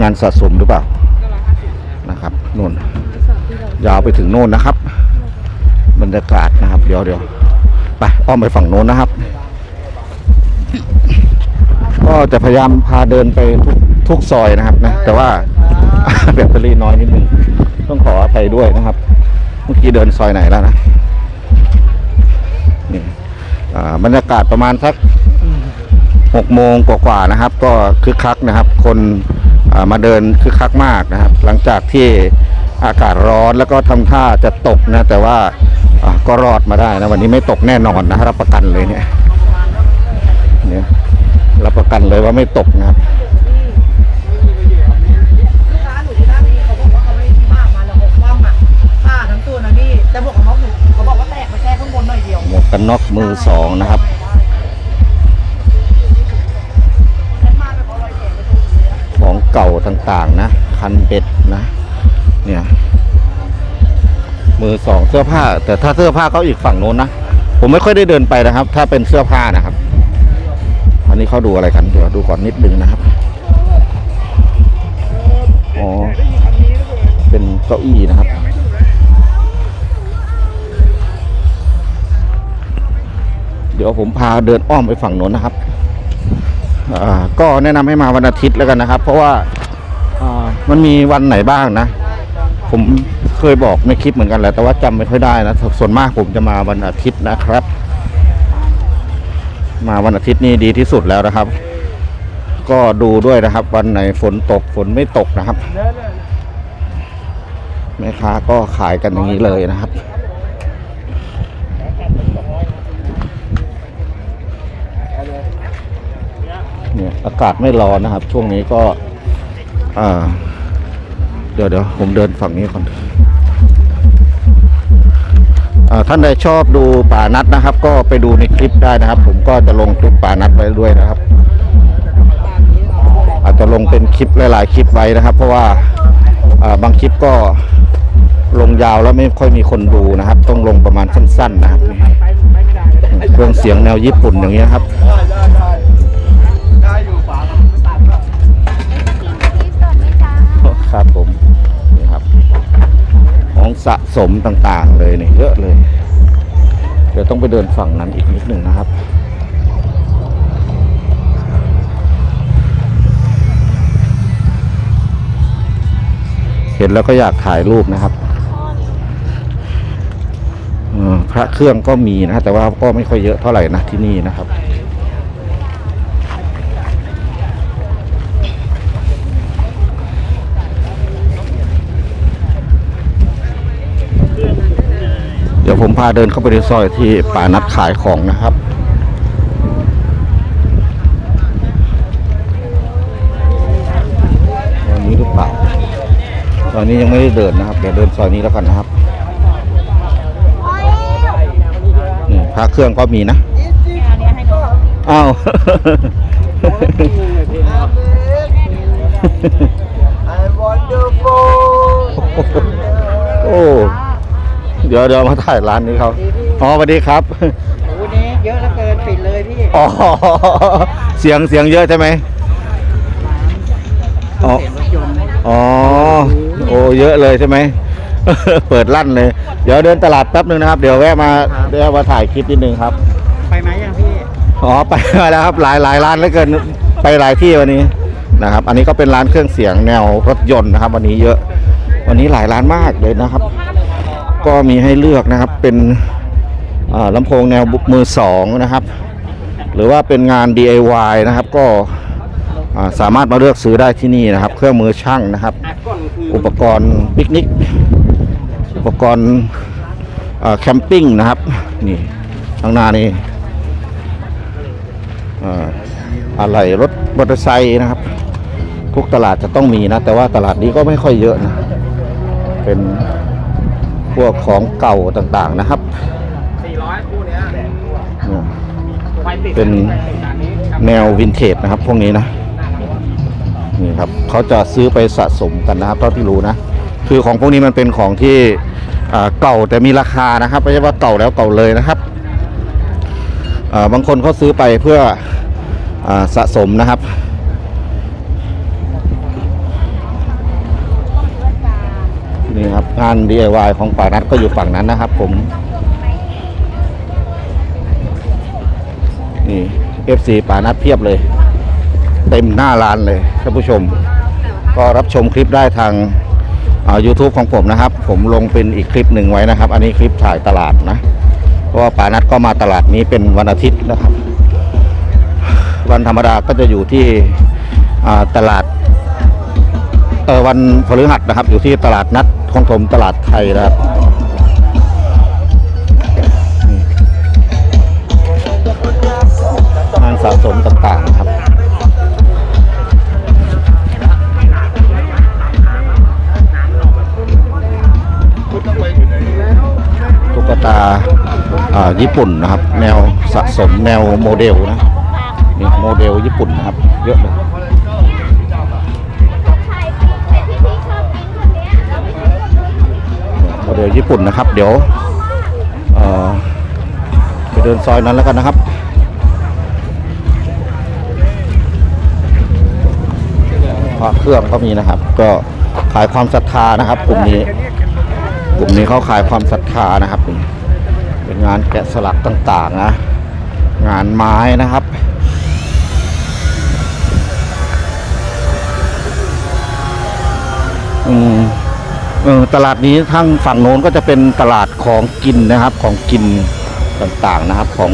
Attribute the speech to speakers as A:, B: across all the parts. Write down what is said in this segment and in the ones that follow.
A: งานสะสมหรือเปล่านะครับนู่นยาวไปถึงโน่นนะครับ บรรยากาศนะครับ เดี๋ยวเดี๋ยวไปอ้อมไปฝั่งโน้นนะครับ ก็จะพยายามพาเดินไปทุกทุกซอยนะครับนะแต่ว่าแบตเตอรี่น้อยนิดนึงต้องขออภัยด้วยนะครับ เมื่อกี้เดินซอยไหนแล้วนะนี่บรรยากาศประมาณสักหกโมงกว่าๆนะครับ ก็คึกคักนะครับ คน มาเดินคึกคักมากนะครับ หลังจากที่อากาศร้อนแล้วก็ทำท่าจะตกนะแต่ว่าอ่าก็รอดมาได้นะวันนี้ไม่ตกแน่นอนนะรับประกันเลยเนี่ยเนี่ยรับประกันเลยว่าไม่ตกนะครับ
B: ลูกค้าหนูที่นั่งนี่เขาบอกว่าเขาไม่ได้ที่บ้านมาแล้วหกคว่ำอะผ้าทั้งตัวนะพี่แต่บอกกับน้องหนูเขาบอกว่าแตกไปแค่ข้างบนหน่อยเดียว
A: หมวกกันน็อกมือสองนะครับ เก่าต่างๆนะ คันเบ็ดนะ เนี่ย มือสองเสื้อผ้า แต่ถ้าเสื้อผ้าก็อีกฝั่งโน้นนะ ผมไม่ค่อยได้เดินไปนะครับ ถ้าเป็นเสื้อผ้านะครับ อันนี้เขาดูอะไรกัน เดี๋ยวดูก่อนนิดนึงนะครับ อ๋อ เป็นเก้าอี้นะครับเดี๋ยวผมพาเดินอ้อมไปฝั่งโน้นนะครับ ก็แนะนำให้มาวันอาทิตย์แล้วกันนะครับ เพราะว่าอมันมีวันไหนบ้างนะ ผมเคยบอกในคลิปเหมือนกันแหละแต่ว่าจำไม่ค่อยได้นะ ส่วนมากผมจะมาวันอาทิตย์นะครับ มาวันอาทิตย์นี่ดีที่สุดแล้วนะครับ ก็ดูด้วยนะครับ วันไหนฝนตกฝนไม่ตกนะครับแม่ค้าก็ขายกันอย่างนี้เลยนะครับ เนี่ยอากาศไม่ร้อนนะครับ ช่วงนี้ก็อ่าเดี๋ยวเดี๋ยวผมเดินฝั่งนี้ก่อนอท่านใดชอบดูป่านัดนะครับ ก็ไปดูในคลิปได้นะครับ ผมก็จะลงคลิปป่านัดไว้ด้วยนะครับ อาจจะลงเป็นคลิปหลาย ๆ คลิปไว้นะครับ เพราะว่าบางคลิปก็ลงยาวแล้วไม่ค่อยมีคนดูนะครับ ต้องลงประมาณสั้น ๆ นะครับเครื่องเสียงแนวญี่ปุ่นอย่างเงี้ยครับ ของสะสมต่างๆเลยเนี่ยเยอะเลย เดี๋ยวต้องไปเดินฝั่งนั้นอีกนิดหนึ่งนะครับเห็นแล้วก็อยากถ่ายรูปนะครับพระเครื่องก็มีนะ แต่ว่าก็ไม่ค่อยเยอะเท่าไหร่นะที่นี่นะครับ ดี๋ยวผมพาเดินเข้าไปในซอยที่ป่านัดขายของนะครับซอยนี้หรือเปล่าซอยนี้ยังไม่ได้เดินนะครับ เดี๋ยวเดินซอยนี้แล้วกันนะครับนี่พระเครื่องก็มีนะ อ้าวโอ้ เดี๋ยวเดี๋ยวมาถ่ายร้านนี้เขาอ๋อสวัสดีครับ
B: วันนี้เยอะเหลือเกินปิดเลยพี่
A: อ๋อ เสียงเสียงเยอะใช่ไหม อ๋อ
B: เสียงรถยนต์
A: อ๋อ โอ้เยอะเลยใช่ไหม เปิดลั่นเลย เดี๋ยวเดินตลาดแป๊บนึงนะครับ เดี๋ยวแวะมาเดี๋ยวมาถ่ายคลิปนิดนึงครับ
B: ไปไหมยังพี่
A: อ๋อไปมาแล้วครับหลายหลายร้านเหลือเกินไปหลายที่วันนี้นะครับ อันนี้ก็เป็นร้านเครื่องเสียงแนวรถยนต์นะครับ วันนี้เยอะ วันนี้หลายร้านมากเลยนะครับ ก็มีให้เลือกนะครับเป็นลำโพงแนวมือสองนะครับ หรือว่าเป็นงาน DIY นะครับก็สามารถมาเลือกซื้อได้ที่นี่นะครับ เครื่องมือช่างนะครับ อุปกรณ์ปิกนิก อุปกรณ์แคมปิ้งนะครับนี่ข้างหน้านี่อะไรรถมอเตอร์ไซค์นะครับ ทุกตลาดจะต้องมีนะ แต่ว่าตลาดนี้ก็ไม่ค่อยเยอะนะ เป็น พวกของเก่าต่างๆนะครับ
B: 400คู่เนี้ย
A: เนี่ย
B: ไฟติด
A: เป็นแนววินเทจนะครับ พวกนี้นะนี่ครับเขาจะซื้อไปสะสมกันนะครับเท่าที่รู้นะคือของพวกนี้มันเป็นของที่อ่าเก่าแต่มีราคานะครับไม่ใช่ว่าเก่าแล้วเก่าเลยนะครับอ่าบางคนเขาซื้อไปเพื่ออาสะสมนะครับ นี่ครับงาน DIY ของป่านัดก็อยู่ฝั่งนั้นนะครับ ผมนี่ FC ป่านัดเพียบเลย เต็มหน้าร้านเลยท่านผู้ชม ก็รับชมคลิปได้ทางอ่า YouTube ของผมนะครับ ผมลงเป็นอีกคลิปหนึ่งไว้นะครับ อันนี้คลิปถ่ายตลาดนะ เพราะว่าป่านัดก็มาตลาดนี้เป็นวันอาทิตย์นะครับ วันธรรมดาก็จะอยู่ที่ตลาดวันพฤหัสนะครับ อยู่ที่ตลาดนัด ของผมตลาดไทยนะครับงานสะสมต่างๆครับตุ๊กตาอ่าญี่ปุ่นนะครับ แนวสะสมแนวโมเดลนะนี่โมเดลญี่ปุ่นนะครับ เยอะเลย
C: เด
A: ลญี่ปุ่นนะครับ เดี๋ยวไปเดินซอยนั้นแล้วกันนะครับพระเครื่องก็มีนะครับ ก็ขายความศรัทธานะครับ กลุ่มนี้ กลุ่มนี้เขาขายความศรัทธานะครับ เป็นงานแกะสลักต่างๆนะ งานไม้นะครับอืมเออ ตลาดนี้ทั้งฝั่งโน้นก็จะเป็นตลาดของกินนะครับของกินต่างๆนะครับของ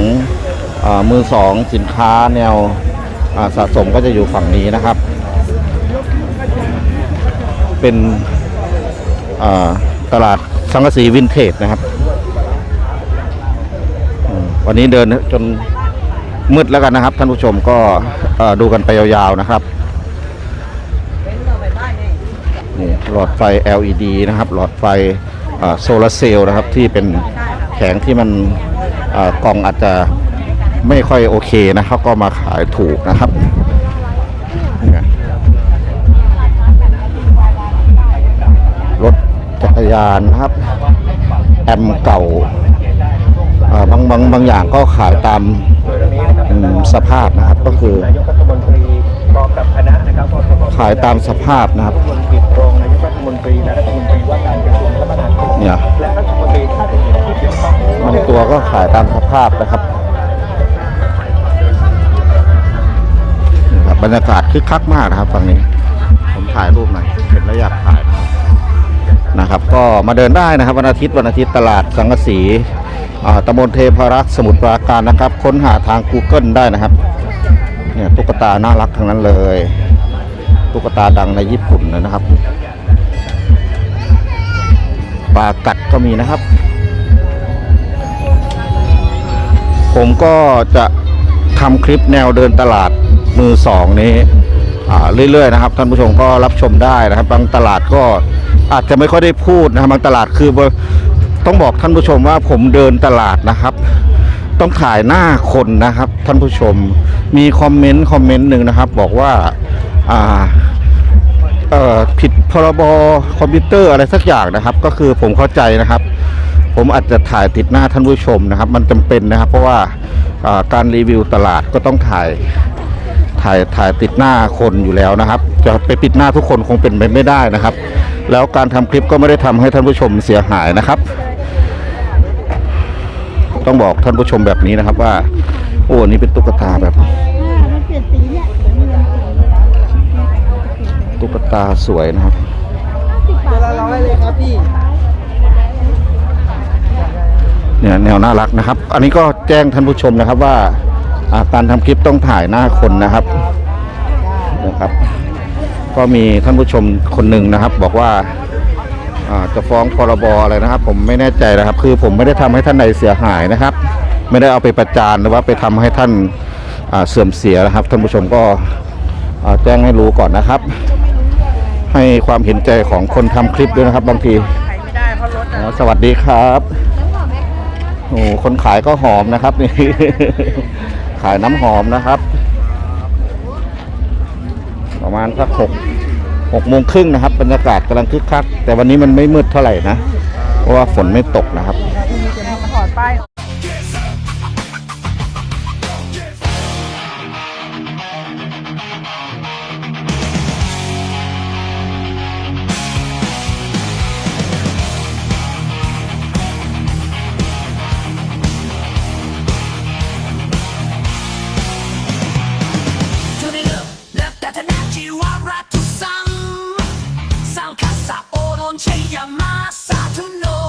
A: อมือสองสินค้าแนวสะสมก็จะอยู่ฝั่งนี้นะครับ เป็นตลาดสังกสีวินเทจนะครับ วันนี้เดินจนมืดแล้วกันนะครับ ท่านผู้ชมก็ดูกันไปยาวๆนะครับ นี่ หลอดไฟ LED นะครับ หลอดไฟโซลาเซลล์นะครับที่เป็นแผงที่มันกล่องอาจจะไม่ค่อยโอเคนะครับก็มาขายถูกนะครับรถจักรยานนะครับ แอมเก่าบางบางบางอย่างก็ขายตามสภาพนะครับก็คือขายตามสภาพนะครับ
D: ตัวก็ขา
A: ยตามสภาพนะครับบรรยากาศคึกคักมากนะครับฝั่งนี้ ผมถ่ายรูปหน่อยเห็นแล้วอยากถ่ายนะครับ ก็มาเดินได้นะครับวันอาทิตย์วันอาทิตย์ตลาดสังกสีอ่าตำบลเทพารักษ์สมุทรปราการนะครับ ค้นหาทาง Google ได้นะครับเนี่ยตุ๊กตาน่ารักทั้งนั้นเลย ตุ๊กตาดังในญี่ปุ่นนะครับปลากัดก็มีนะครับ ผมก็จะทำคลิปแนวเดินตลาดมือสองนี้เรื่อยๆนะครับท่านผู้ชมก็รับชมได้นะครับ บางตลาดก็อาจจะไม่ค่อยได้พูดนะครับบางตลาดคือต้องบอกท่านผู้ชมว่าผมเดินตลาดนะครับ ต้องถ่ายหน้าคนนะครับ ท่านผู้ชมมีคอมเมนต์คอมเมนต์หนึ่งนะครับ บอกว่าอ่าผิดพรบคอมพิวเตอร์อะไรสักอย่างนะครับ ก็คือผมเข้าใจนะครับ ผมอาจจะถ่ายติดหน้าท่านผู้ชมนะครับ มันจำเป็นนะครับ เพราะว่าการรีวิวตลาดก็ต้องถ่ายถ่ายถ่ายติดหน้าคนอยู่แล้วนะครับ จะไปปิดหน้าทุกคนคงเป็นไปไม่ได้นะครับ แล้วการทำคลิปก็ไม่ได้ทำให้ท่านผู้ชมเสียหายนะครับ ต้องบอกท่านผู้ชมแบบนี้นะครับว่า โอ้นี่เป็นตุ๊กตาแบบ
C: มันเปลี่ยนสีเนี่ยเหมือนเงินสี
A: ตุ๊กตาสวยนะครับ
B: ตัวละร้อยเลยครับพี่
A: เนี่ยแนวน่ารักนะครับ อันนี้ก็แจ้งท่านผู้ชมนะครับว่าอ่าการทำคลิปต้องถ่ายหน้าคนนะครับนะครับ ก็มีท่านผู้ชมคนหนึ่งนะครับ บอกว่าอ่าจะฟ้องพรบอะไรนะครับ ผมไม่แน่ใจนะครับ คือผมไม่ได้ทำให้ท่านใดเสียหายนะครับ ไม่ได้เอาไปประจานหรือว่าไปทำให้ท่านอ่าเสื่อมเสียนะครับ ท่านผู้ชมก็อ่าแจ้งให้รู้ก่อนนะครับ ให้ความเห็นใจของคนทำคลิปด้วยนะครับ บางที
B: ขายไม่ได้เพราะรถ
A: อ๋อสวัสดีครับโอ้คนขายก็หอมนะครับนี่ ขายน้ำหอมนะครับ ประมาณสักหกหกโมงครึ่งนะครับ บรรยากาศกำลังคึกคัก แต่วันนี้มันไม่มืดเท่าไหร่นะ เพราะว่าฝนไม่ตกนะครับ
E: Hey, Yamasa to know.